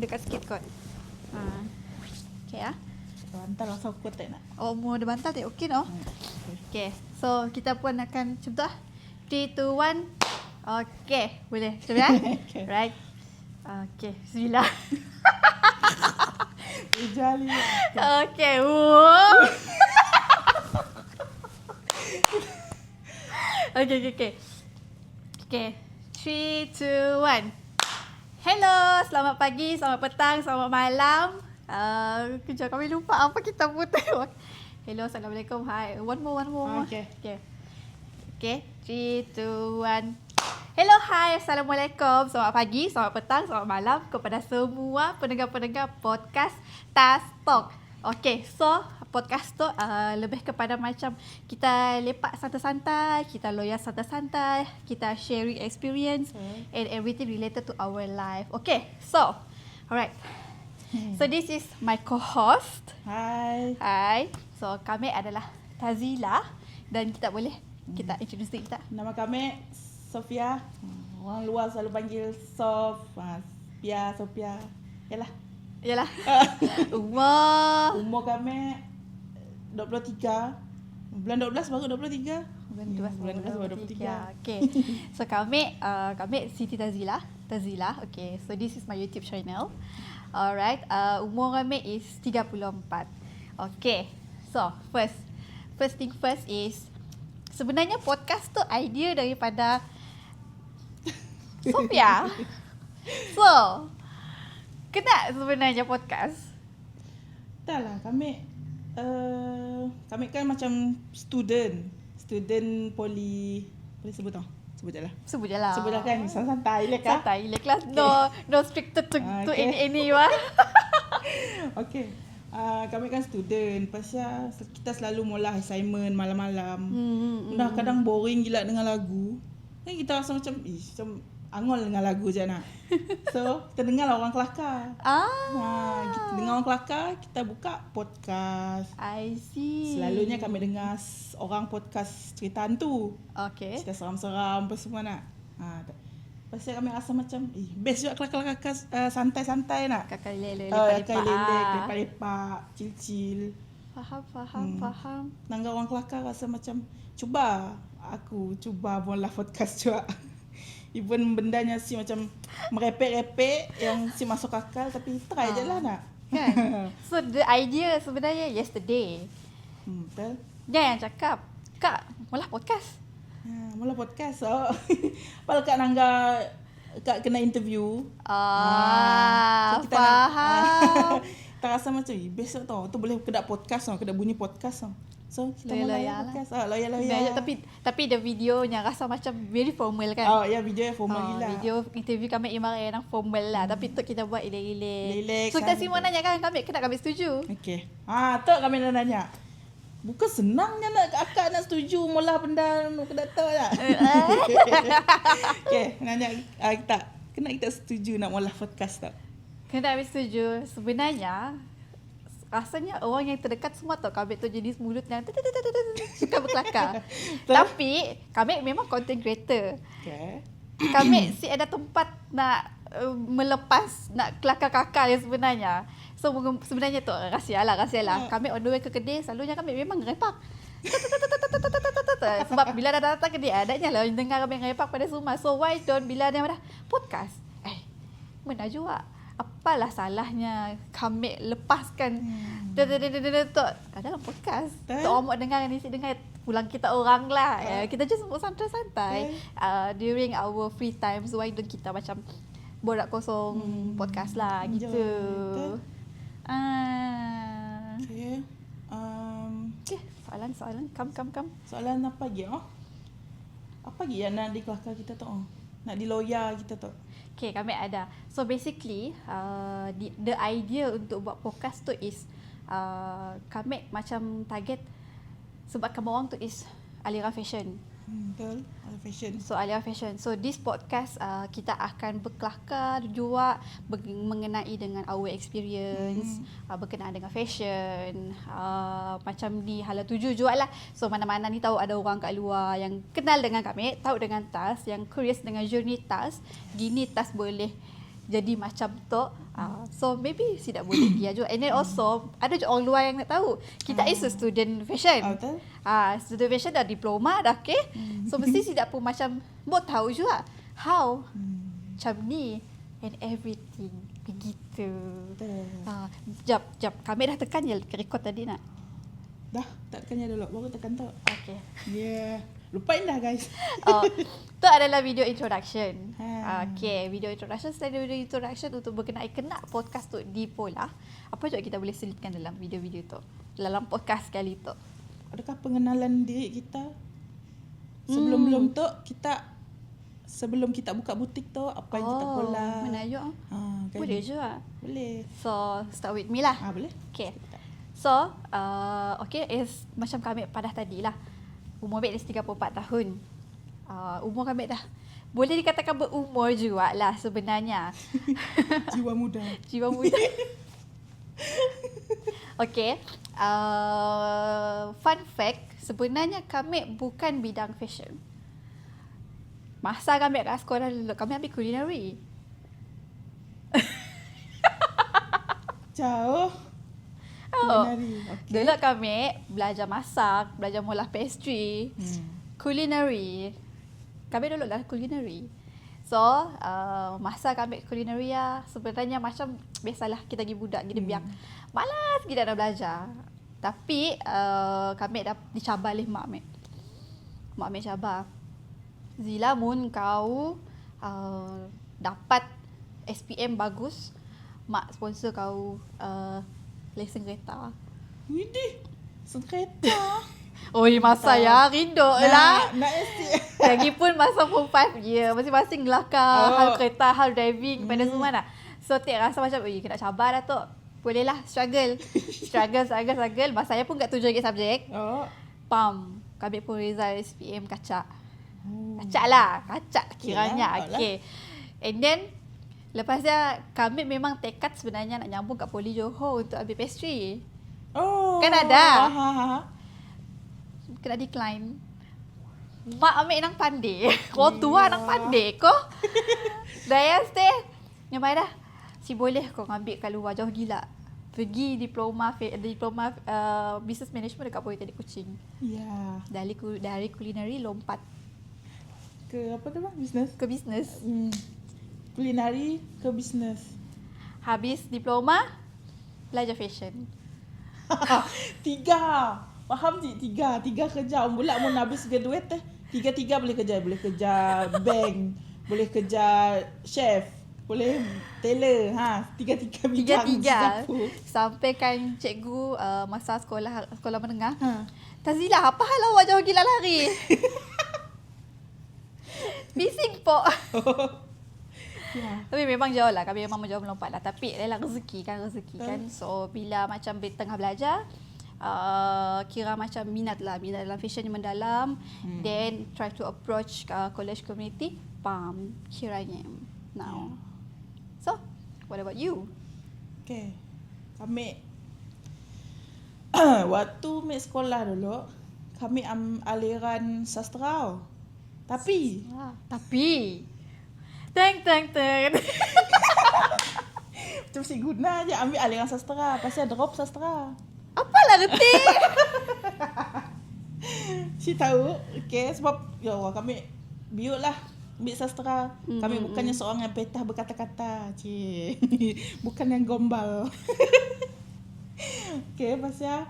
dekat sikit kot. Ha. Okay ya. Bantal rasa aku tak nak. Oh, mau ada bantal tak? Okay no? Okay. So, kita pun akan lah. 3, 2, 1. Okay. Boleh. Macam ya? Okay. Right. Okay. Bismillah. Ujali. okay. Whoa. okay, okay, okay. Okay. 3, 2, 1. Hello. Selamat pagi, selamat petang, selamat malam. Uh, kejap kami lupa apa kita putar. Hello, Assalamualaikum. Hi. One more, one more. one. Okay. Okay. Okay. 3, 2, 1. Hello, hi. Assalamualaikum. Selamat pagi, selamat petang, selamat malam kepada semua pendengar-pendengar podcast Tas Talk. Okay, so podcast tu uh, lebih kepada macam kita lepak santai-santai, kita loya santai-santai, kita sharing experience Hmm. and everything related to our life. Okay, so alright. So this is my co-host. Hai. Hai. So kami adalah Tazila dan kita boleh kita introduce diri kita. Nama kami Sofia. Orang luar selalu panggil Sof. Ha, Pia, Sofia. Yalah. Yalah. Umar. Umur kami 23. Bulan 12 baru 23. Bulan Ya, 12 bulan 12 baru 23. Okay. So kami uh, kami Siti Tazila. Tazila. Okay. So this is my YouTube channel. Alright. Uh, umur kami is 34. Okay. So first first thing first is sebenarnya podcast tu idea daripada Sophia. So, kena sebenarnya podcast. Tak lah, kami uh, kami kan macam student. Student poli boleh sebut tak? Sebut je lah. Sebut je lah. Sebut lah kan, santai je kan? Santai le kelas. No, no stricted to, to Okay. any anyone. Okay. Uh, kami kan student. Pasal kita selalu mula assignment malam-malam. Hmm, Dah kadang boring gila dengan lagu. Kan kita rasa macam, ih, macam angol dengan lagu je nak. So, kita dengar lah orang kelakar. Ah, Ha, kita dengar orang kelakar, kita buka podcast. I see. Selalunya kami dengar orang podcast cerita hantu. Okay. Cerita seram-seram apa semua nak. Ha, tak. Pasal kami rasa macam, eh, best juga kelakar-kelakar uh, santai-santai nak. Kakak lele Uh, lepak-lepak. Kakak lelek, ah. lepak-lepak, chill-chill. Faham, faham, Hmm. faham. Nangga orang kelakar rasa macam, cuba aku cuba mula podcast juga. Even bendanya si macam merepek-repek yang si masuk akal tapi try je lah nak. Kan? So the idea sebenarnya yesterday. hmm, betul. Dia yang cakap, Kak, malah podcast. Ha, mula podcast. So, Pal Kak Nangga Kak kena interview. Ah, so kita nak- faham. kita rasa macam, eh, besok tau. Tu boleh kedap podcast tau. Kedap bunyi podcast tau. So, kita Loyal, mula loyal lah. podcast. Ah, loyal, loyal. Banyak, tapi tapi the videonya rasa macam very formal kan. Oh, ya video yang formal Ah, gila. Video interview kami ibarat yang formal lah Tapi tu kita buat Relax, So kita santai. semua nanya kan kami Kena kami setuju Okey. Ah, tu kami nak nanya. Bukan senangnya nak akak nak setuju mula benda nak kena tahu tak? Okey, nanya ah, kita. Kena kita setuju nak mula podcast tak? Kena kami setuju Sebenarnya Rasanya orang yang terdekat semua tahu kami tu jenis mulut yang suka berkelakar. Tapi kami memang content creator. Okey. Kami si ada tempat nak uh, melepas nak kelakar-kakar yang sebenarnya. So sebenarnya tu rahsia lah, rahsia lah. Kami on the way ke kedai selalunya kami memang repak. Sebab bila dah datang kedai adanya lah dengar kami repak pada semua. So why don't bila dia dah podcast? Eh, mana juga. Apalah salahnya kami lepaskan hmm. tu dalam podcast. Orang mau dengar ni si dengar pulang kita orang lah. Ya, kita just buat santai-santai. Uh, during our free times why don't kita macam borak kosong Hmm. podcast lah gitu. Ah. Okey. Um, Okay, soalan soalan. Come come come. soalan apa lagi oh? Apa lagi yang nak dikelakar kita tu? Oh? Nak diloya kita tu? Okay, kami ada. So basically, uh, the, the idea untuk buat podcast tu is uh, kami macam target sebab kamu orang tu is aliran fashion. Hmm, betul. Ada fashion. So Alia Fashion. So this podcast uh, kita akan berkelakar juga ber- mengenai dengan our experience, mm. uh, berkenaan dengan fashion, uh, macam di hala tuju juga lah. So mana-mana ni tahu ada orang kat luar yang kenal dengan kami, tahu dengan tas, yang curious dengan journey tas, gini tas boleh jadi macam tu. Uh, so maybe tidak boleh dia juga. And then also ada je orang luar yang nak tahu. Kita is a student fashion. Ah. Ah, student fashion dah diploma dah okay. So mesti tidak pun macam mau tahu juga how Hmm. macam ni and everything begitu. Ah, jap jap kami dah tekan je record tadi nak. Dah, tekannya dulu. Baru tekan tu. Okay. Yeah. Lupain dah guys. Oh, tu adalah video introduction. Ha. Okay, video introduction. Selain video introduction untuk berkenaan kena podcast tu di pola, apa juga kita boleh selitkan dalam video-video tu? Dalam podcast kali tu. Adakah pengenalan diri kita? Sebelum-belum tu kita sebelum kita buka butik tu apa yang kita pola? Oh, Menajuk. Ha, kan? Boleh juga. Boleh. So, start with me lah. Ah, boleh. Okay. So, uh, okay, is macam kami pada tadi lah. Umur Mek dah 34 tahun. Uh, umur kami dah boleh dikatakan berumur juga lah sebenarnya. Jiwa muda. Jiwa muda. okay. Uh, fun fact, sebenarnya kami bukan bidang fashion. Masa kami kat sekolah dulu, kami ambil culinary. Jauh. Oh. Culinary. Okay. Dulu kami belajar masak, belajar mula pastry, Hmm. culinary. Kami dulu lah culinary. So, uh, masa kami culinary ya, sebenarnya macam biasalah kita pergi budak, kita Hmm. biang. Malas kita nak belajar. Tapi uh, kami dah dicabar oleh mak mek. Mak mek cabar. Zila mun kau uh, dapat SPM bagus, mak sponsor kau uh, lesen kereta. Widih. Sekereta. Oi masa Tak. ya rindu lah. Nak, nak. Lagipun masa form 5 je Masing-masing gelakar Oh. Hal kereta Hal driving Pada Hmm. semua nak So Tek rasa macam Eh kena cabar dah tu Boleh lah struggle Struggle struggle struggle Masa saya pun kat tujuh lagi subjek Oh. Pam Kami pun result SPM kacak Oh. Kacak lah Kacak kiranya lah, lah. Okay And then Lepas dia Kami memang tekad sebenarnya Nak nyambung kat Poli Johor Untuk ambil pastry Oh. Kan ada. Ha, ha, ha. Kena decline Mak ambil nang pandai Kau tua Ya. nang pandai ko Daya stay baik dah Si boleh kau ambil kat luar jauh gila Pergi diploma diploma uh, business management dekat Politeknik Kuching. Ya. Dari ku- dari culinary lompat Ke apa tu bang? Bisnes? ke business. Hmm. Kulinari ke bisnes. Habis diploma belajar fashion. tiga. Faham tak? Tiga. Tiga kerja. Bulat mau habis graduate teh. Tiga-tiga boleh kerja. Boleh kerja bank. boleh kerja chef. Boleh tailor. Ha, tiga-tiga bidang. Tiga-tiga. Sampai kan cikgu uh, masa sekolah sekolah menengah. Ha. Tazila, apa hal awak jauh gila lari? Bising po. ya. Tapi memang jauh lah. Kami memang jauh melompat lah. Tapi adalah rezeki kan, rezeki kan. So, bila macam tengah belajar, uh, kira macam minat lah. Minat dalam fashion yang mendalam. Hmm. Then, try to approach uh, college community. Pam, here I am now. So, what about you? Okay. Kami waktu mek sekolah dulu, kami am aliran sastra. Tapi Ah, tapi, teng teng teng. macam si guna je ambil aliran sastra, pasal drop sastra. Apalah reti? Si tahu, okay, sebab ya Allah kami biut lah ambil sastra. Hmm, Kami hmm, bukannya seorang yang petah berkata-kata, cik. Bukan yang gombal. okay, pasal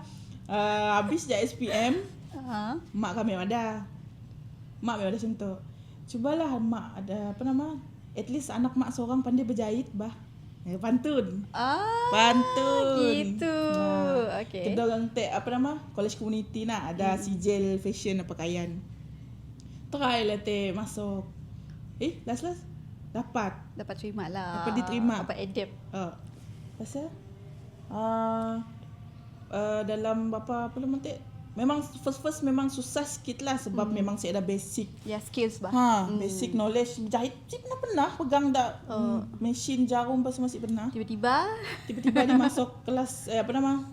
uh, habis je SPM, Ha? mak kami ada. Mak kami ada tu. Cubalah mak ada apa nama? At least anak mak seorang pandai berjahit bah. Eh, pantun. Ah, Pantun. Gitu. Ha. Okay. Kita orang take apa nama? College community nak ada hmm. sijil fashion dan pakaian. Try lah teh masuk. Eh, last last dapat. Dapat terima lah. Dapat diterima. Dapat adapt. Uh, pasal uh, uh, dalam apa apa nama teh memang first first memang susah sikit lah sebab memang saya ada basic. Ya, skills bah. ha basic knowledge. Jahit saya pernah pernah pegang dak Oh. hmm, mesin jarum pas masih pernah? Tiba-tiba. Tiba-tiba ni masuk kelas eh, apa nama?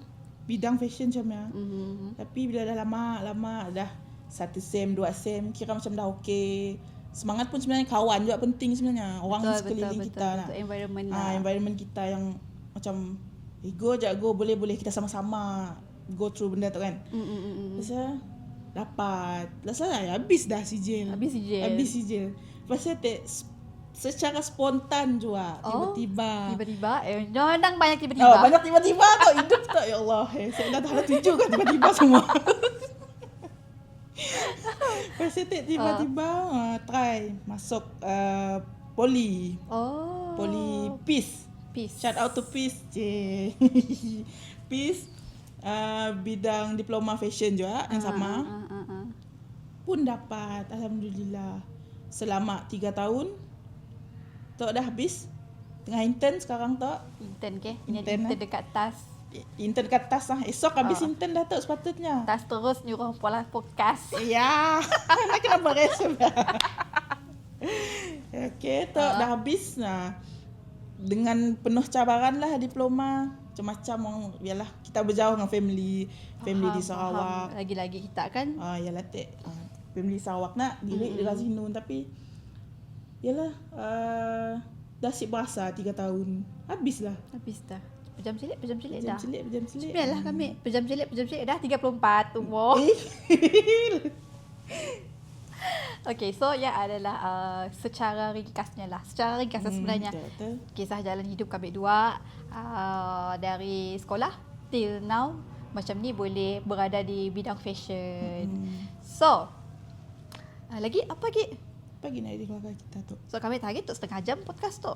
Bidang fashion macam ya. Mm, tapi bila dah lama lama dah satu sem dua sem kira macam dah okey semangat pun sebenarnya kawan juga penting sebenarnya. Orang betul, betul, sekeliling betul, kita betul, nak environment ah lah. environment kita yang macam eh, go je go boleh boleh kita sama-sama go through benda tu kan Mm, mm, mm, mm. Pasal dapat Lepas tu habis dah sijil Habis sijil. Habis sijil Pasal te, secara spontan juga Oh, Tiba-tiba Tiba-tiba, eh, jangan banyak tiba-tiba. Oh, banyak tiba-tiba tu hidup tu ya Allah. Eh, saya dah dah tuju kan tiba-tiba semua. Pasal tu tiba-tiba uh, try masuk uh, poli. Oh. Poli Peace. Peace. Shout out to Peace. Je. Peace uh, bidang diploma fashion juga yang sama. Ah, ah, ah. Pun dapat alhamdulillah. Selama 3 tahun. Tok dah habis. Tengah intern sekarang tok. Intern ke? Ini Intern, intern eh. dekat tas. Intern kat tas lah. Esok habis Ah. intern dah tok sepatutnya. Tas terus nyuruh pola podcast. Ya, nak kenapa resep Okey, tok Ah. dah habis nah. Dengan penuh cabaran lah diploma. Macam-macam orang yalah kita berjauh dengan family, family di Faham, Sarawak. faham. Lagi-lagi kita kan. Ah, yalah tek. Ah, family Sarawak nak Mm-mm. mm. dekat sini tapi yalah uh, dah sip berasa 3 tahun. Habislah. Habis dah. Pejam celik, pejam celik Pejam dah. celik, pejam celik. Lah kami. Pejam celik, pejam celik dah 34 umur. Eh. Okay, so ya adalah uh, secara ringkasnya lah. Secara ringkasnya Hmm, sebenarnya. betul. Kisah jalan hidup kami dua uh, dari sekolah till now macam ni boleh berada di bidang fashion. Hmm. So, uh, lagi apa lagi? Pagi nak di keluarga kita tu. So kami target untuk setengah jam podcast tu.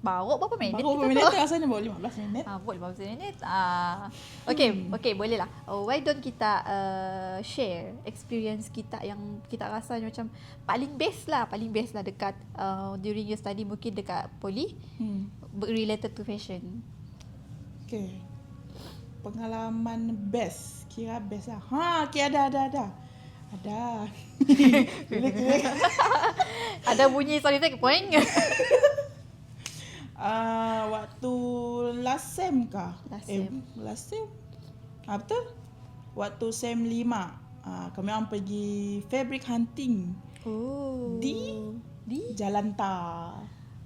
Baru berapa minit Baru kita minit tu? rasanya baru 15 minit. Ah, buat 15 minit. Ah. Okay, hmm. okay, boleh lah. Oh, why don't kita uh, share experience kita yang kita rasa macam paling best lah, paling best lah dekat uh, during your study mungkin dekat poli Hmm. related to fashion. Okay. Pengalaman best. Kira best lah. Ha, okay ada, ada, ada. Ada. Kira. Ada bunyi sound effect poing. Ah, waktu last sem kah? Last Eh, sem. last sem. Ah, betul? Waktu sem 5. Ah, kami orang pergi fabric hunting. oh. Di? di Jalan Ta.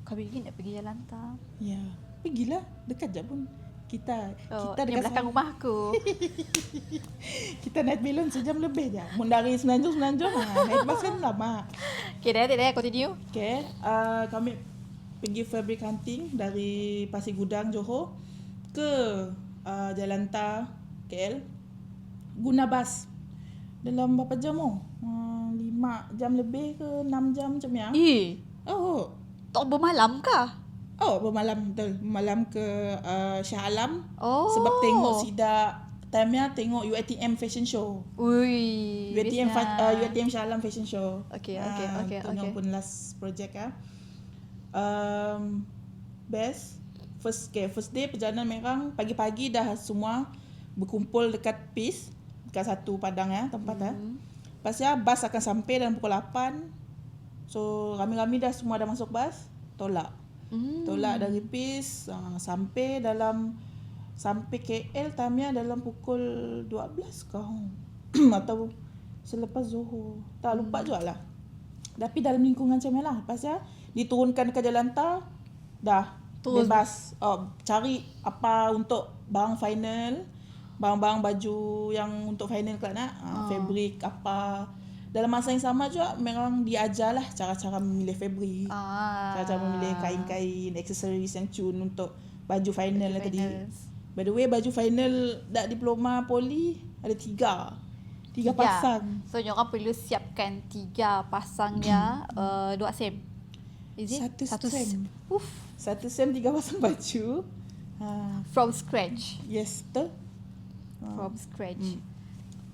kami ingin nak pergi jalan tak? Ya. Pergilah. Dekat je pun. Kita Oh, kita dekat belakang sana. rumah aku. Kita naik belon sejam lebih je. Mun dari Semenanjung Semenanjung ha, naik bas kan lama. okay, dah, dah, dah, continue. Okay, uh, kami pergi fabric hunting dari Pasir Gudang Johor ke uh, Jalan Ta KL guna bas dalam berapa jam oh? Uh, 5 jam lebih ke 6 jam macam ya. Eh, Oh. tak bermalam kah? Oh, bermalam betul. Malam ke uh, Shah Alam Oh. sebab tengok sida time-nya tengok UiTM fashion show. Ui. UiTM bestnya. fa- uh, UiTM Shah Alam fashion show. Okay, Ah, okay, okay, tu okay. yang pun last project ah. Um, best first okay, first day perjalanan memang pagi-pagi dah semua berkumpul dekat PIS dekat satu padang ya tempat ya. Hmm. Lepas ya bas akan sampai dalam pukul 8. So rami-rami dah semua dah masuk bas, tolak. Hmm. Tolak dari PIS uh, sampai dalam sampai KL tamnya dalam pukul 12 kau atau selepas Zohor. Tak lupa Hmm. juga lah. Tapi dalam lingkungan macam lah. Lepas ya diturunkan ke jalan tar dah Terus. bebas oh, cari apa untuk barang final barang-barang baju yang untuk final kelak nak uh, Ah. fabric apa dalam masa yang sama juga memang diajar lah cara-cara memilih fabric Ah. Cara-cara memilih kain-kain, aksesoris yang cun untuk baju final lah tadi. Finals. By the way, baju final dak diploma poli ada tiga. Tiga, pasang. So, orang perlu siapkan tiga pasangnya uh, dua sem. Is it? Satu sem. Uff. Satu sem tiga pasang baju. Ha, From scratch. yes, betul. From scratch. Hmm.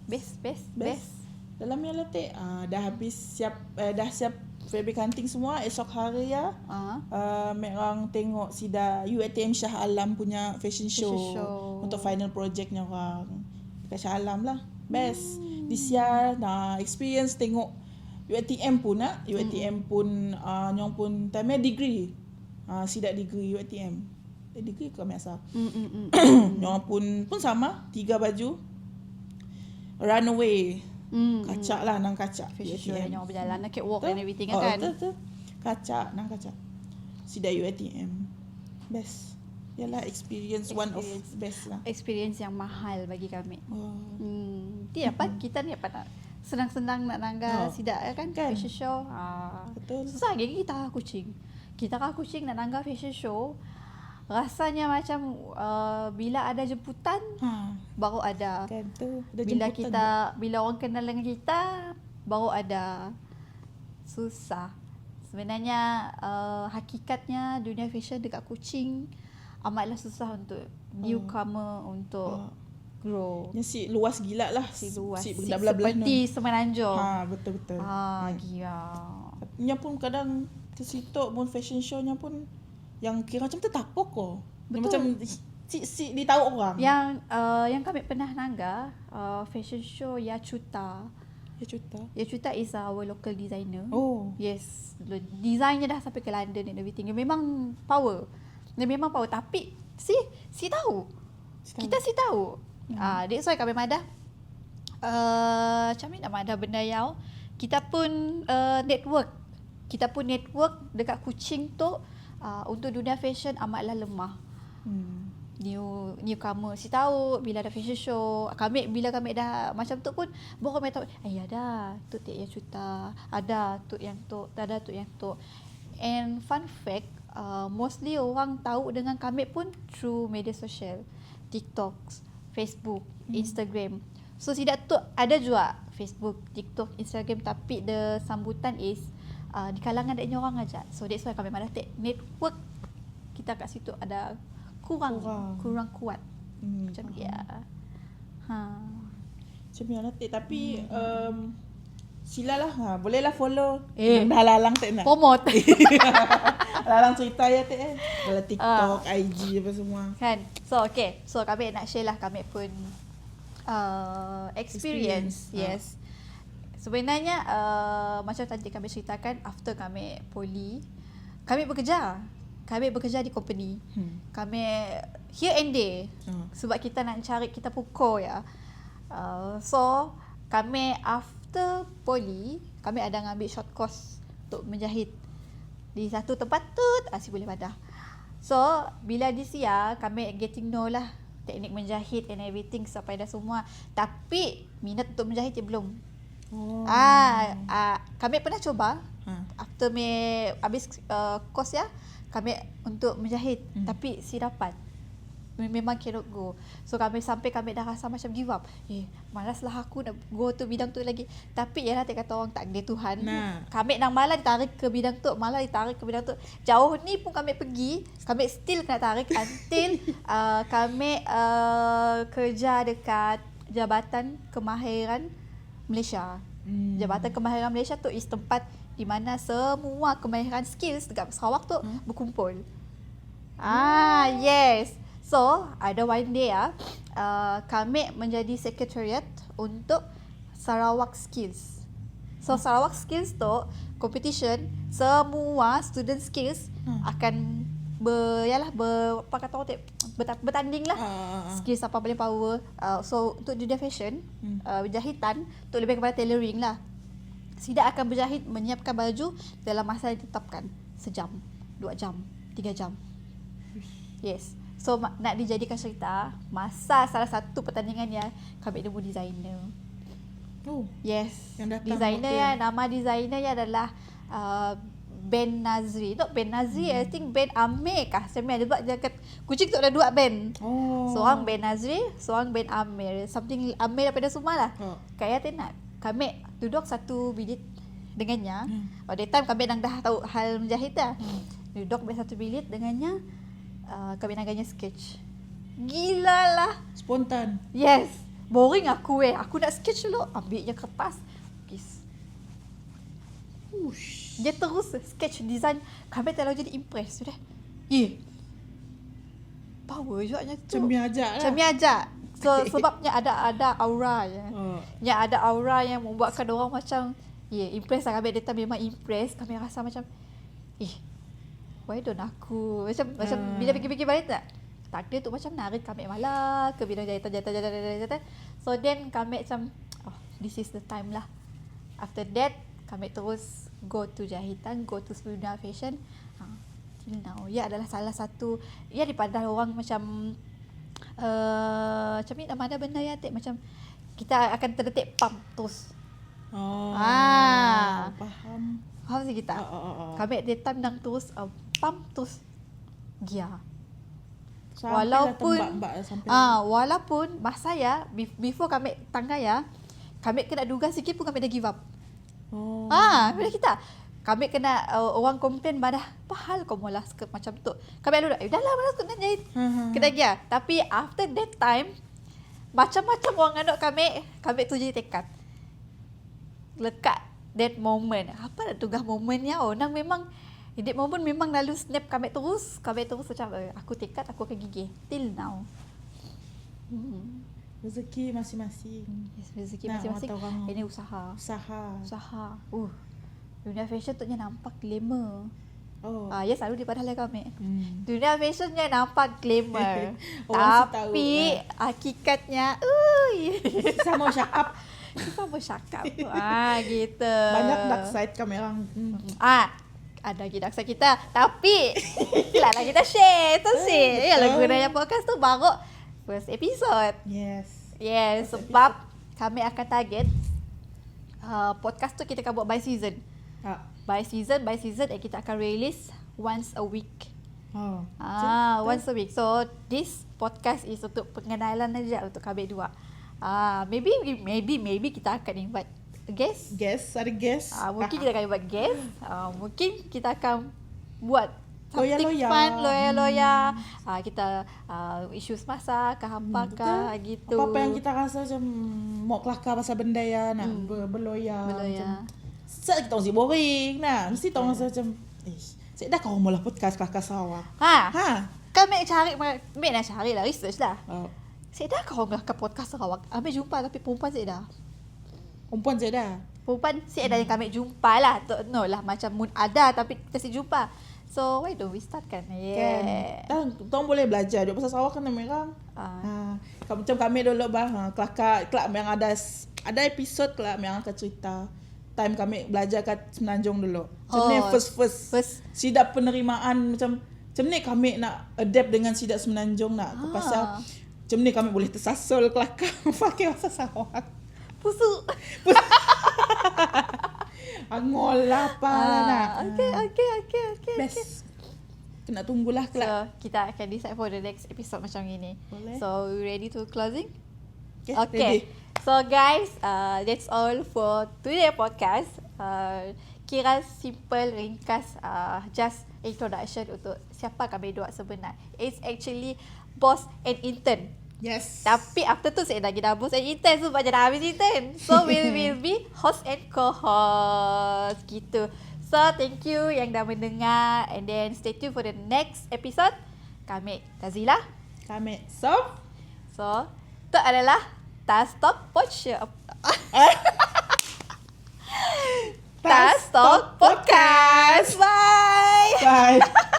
Best, best, best. Best. Dalam yang letik, ah, dah habis siap, eh, dah siap fabric hunting semua. Esok hari ya, Ah. uh, merang tengok sida UiTM Shah Alam punya fashion show, Fashion show. untuk final projectnya orang. Dekat Shah Alam lah. Best. This year nak experience tengok UiTM pun nak. UiTM pun uh, nyong pun time degree. Uh, sidak degree UiTM. Eh, degree ke kami asal. Mm, mm, mm. nyong pun pun sama. Tiga baju. Runaway. Mm, Kacak lah nang kacak. Fashion yang orang berjalan, nak catwalk and everything oh, kan. Betul, betul. Kacak, nang kacak. Sidak UiTM. Best. Yalah experience, one of Experience. best lah. Experience yang mahal bagi kami. Oh. Hmm, dia apa kita ni apa nak senang-senang nak nangga Oh. sidak ya kan, Kan? fashion show. Ha. Betul. Susah lagi kita kucing. Kita kah kucing nak nangga fashion show. Rasanya macam uh, bila ada jemputan Ha, baru ada. kan tu. Ada bila jemputan kita bila orang kenal dengan kita baru ada. Susah. Sebenarnya uh, hakikatnya dunia fashion dekat kucing amatlah susah untuk newcomer untuk Oh. grow. Yang si luas gila lah. Si luas. Si Si belah-belah seperti Semenanjung. Ha, betul betul. Ah, Hmm. gila. Nya pun kadang ke situ pun fashion show nya pun yang kira macam tertapok kok. Yang Betul. macam si si ditahu orang. Yang uh, yang kami pernah nangga uh, fashion show Ya Chuta. Ya cuta. Ya Chuta is our local designer. Oh. Yes, desainnya dah sampai ke London and everything. Dia memang power. Dia memang power tapi si si tahu. Si tahu. Kita si tahu. Ah, that's why kami madah uh, macam mana nak madah benda yang kita pun uh, network. Kita pun network dekat kucing tu uh, untuk dunia fashion amatlah lemah. Hmm. new newcomer si tahu bila ada fashion show kami bila kami dah macam tu pun baru kami tahu eh ada tu tiap yang cuta ada tu yang tu ada tu yang tu and fun fact uh, mostly orang tahu dengan kami pun through media sosial TikTok Facebook Hmm. Instagram so tidak tu ada juga Facebook TikTok Instagram tapi the sambutan is uh, di kalangan adanya orang aja so that's why kami malah take network kita kat situ ada kurang Kurang. kurang, kuat Hmm. macam dia. Ha. Macam yang nanti tapi um, silalah ha, bolehlah follow. Eh. Dah lalang tak nak. Promote lalang cerita ya tak eh. Dalam Ah. TikTok, IG apa semua. kan. So okay. So kami nak share lah kami pun uh, experience. Experience. Yes. Sebenarnya uh, macam tadi kami ceritakan after kami poli kami bekerja. Kami bekerja di company. Hmm. Kami here and there Ha. sebab kita nak cari kita pukul ya. Uh, so kami after poli kami ada ngambil short course untuk menjahit di satu tempat tu asyik boleh padah. So bila this year kami getting know lah teknik menjahit and everything sampai dah semua. Tapi minat untuk menjahit je belum. Oh. Ah, ah kami pernah cuba Ha. after me habis uh, course ya kami untuk menjahit Hmm. hmm. tapi si dapat Me- memang cannot go so kami sampai kami dah rasa macam give up eh malaslah aku nak go tu bidang tu lagi tapi ya tak kata orang takdir Tuhan Nah. kami nang malah ditarik ke bidang tu malah ditarik ke bidang tu jauh ni pun kami pergi kami still kena tarik until uh, kami uh, kerja dekat Jabatan Kemahiran Malaysia Hmm. Jabatan Kemahiran Malaysia tu is tempat di mana semua kemahiran skills dekat Sarawak tu Hmm. berkumpul. Ah, yes. So, ada one day ah, uh, kami menjadi secretariat untuk Sarawak Skills. So, Sarawak Skills tu competition semua student skills Hmm. akan ber yalah ber apa kata orang bertanding lah Ah, ah, ah. skills apa paling power. Uh, so untuk dunia fashion, Hmm. uh, berjahitan untuk lebih kepada tailoring lah. Sidak akan berjahit menyiapkan baju dalam masa yang ditetapkan. Sejam, dua jam, tiga jam. Yes. So nak dijadikan cerita, masa salah satu pertandingannya kami nemu designer. Oh. Yes. Yang designer ya, nama designernya adalah uh, Ben Nazri. Not Ben Nazri, I think Ben Amir kah? Ni sebab dia kat kucing tu ada dua Ben. Oh. Seorang Ben Nazri, seorang Ben Amir. Something Amir daripada semua lah. Oh. Kaya tenat. Kami duduk satu bilik dengannya. Hmm. Hmm. The time kami dah, dah tahu hal menjahit dah. Hmm. Duduk di satu bilik dengannya. Uh, kami naganya sketch. Gila lah. Spontan. Yes. Boring aku eh. Aku nak sketch dulu. Ambil je kertas. Lukis. Ush. Dia terus sketch design. Kami terlalu jadi impress. Sudah. Eh. Power juga tu. Macam ni ajak lah. Macam ni aja. So sebabnya ada ada aura ya. Oh. Yang ada aura yang membuatkan orang macam Ya, yeah, impress lah kami Dia memang impress Kami rasa macam Eh, why don't aku Macam macam Ah. bila fikir-fikir balik tak Takdir tu macam narik kami malah Ke bidang jahitan, jahitan, jahitan, jahitan, jahitan. So then kami macam Oh, this is the time lah After that Kami terus go to jahitan Go to Spina Fashion ha, Till now Ya adalah salah satu Ya dipandang orang macam uh, Macam ni nama ada benda ya Tek Macam kita akan terdetik pump terus Oh. Ah. Faham. Faham sih kita? Oh, oh, oh, oh. Kami at that time nang terus uh, pump terus Gia. Sampai walaupun-. Ah, walaupun masa ya be- before kami tangga ya, kami kena duga sikit pun kami dah give up. Oh. Ah, bila kita kami kena uh, orang komplain badah pahal kau mula skirt macam tu. Kami lalu eh dah lah malas kena jahit. Hmm, gia. Tapi after that time macam-macam orang anok kami, kami tu jadi tekad. Lekat that moment. Apa nak tugas momennya? Oh, nang memang that moment memang lalu snap kami terus. Kami terus macam eh, aku tekad aku akan gigih. Till now. Hmm. Rezeki masing-masing. Yes, rezeki Nak masing-masing. Ini usaha. Usaha. Usaha. Uh. Dunia fashion tu nampak glamour. Oh. Ah, ya selalu di padahal kami. Hmm. Dunia fashionnya nampak glamour. Mesti tahu, Tapi eh. hakikatnya, ui. Sama cakap Kita bercakap. ah, gitu. banyak dark side kami orang. Hmm. Ah, ada lagi daksa kita. Tapi, lah lah kita share. Tu sih. Ya, lagu Raya Podcast tu baru first episode. Yes. Yes, First sebab kami akan target uh, podcast tu kita akan buat by season. Ah. By season, by season, eh, kita akan release once a week. Oh. Ah, Betul. once a week. So this podcast is untuk pengenalan aja untuk kami dua. Ah, maybe maybe maybe kita akan invite guest. Guess, ada guess. Ah, mungkin kita akan invite guest. Ah, mungkin kita akan buat something Loya-loya. fun, loya-loya. Ah, kita ah, isu semasa ke apa Hmm, ke gitu. Apa-apa yang kita rasa macam mau kelakar pasal benda ya, nak Hmm. ber- berloya. Berloya. Set kita mesti boring. Nah, mesti tahu rasa macam, ish, saya dah kau mula podcast kelakar Sarawak. Ha, Ha? kami cari, kami nak cari lah research lah. Oh, Saya dah kau ke podcast Sarawak. Ambil jumpa tapi perempuan saya dah. perempuan saya dah. Perempuan si ada yang kami jumpa lah. Tak no lah macam moon ada tapi kita si jumpa. So why don't we start kan? Kan? Yeah. Kan, tuan boleh belajar juga pasal Sarawak kan memang. Ah. Ha, macam kami dulu bah, ha, kelakar, kelak yang ada ada episod kelak yang akan cerita time kami belajar kat Semenanjung dulu. Macam ni Oh, first first. first. Sidap penerimaan macam macam ni kami nak adapt dengan sidap Semenanjung nak Ah. pasal macam ni kami boleh tersasul kelakar pakai bahasa Sarawak. Pusuk. Angol lah apa lah nak. Ah, okay, okay, okay, okay. Best. okay. Kena tunggulah So, kelak. kita akan decide for the next episode macam ini. Boleh. So, we ready to closing? Okay, Okay. ready. So guys, uh, that's all for today podcast. Uh, kira simple, ringkas, uh, just introduction untuk siapa kami dua sebenar. It's actually boss and intern. Yes. Tapi after tu saya lagi boss and intern sebab dah habis intern. So we will be host and co-host gitu. So thank you yang dah mendengar and then stay tuned for the next episode. Kami Tazila. Kami soft. So, itu adalah Tas Talk Podcast. Tas Talk Podcast. Bye. Bye.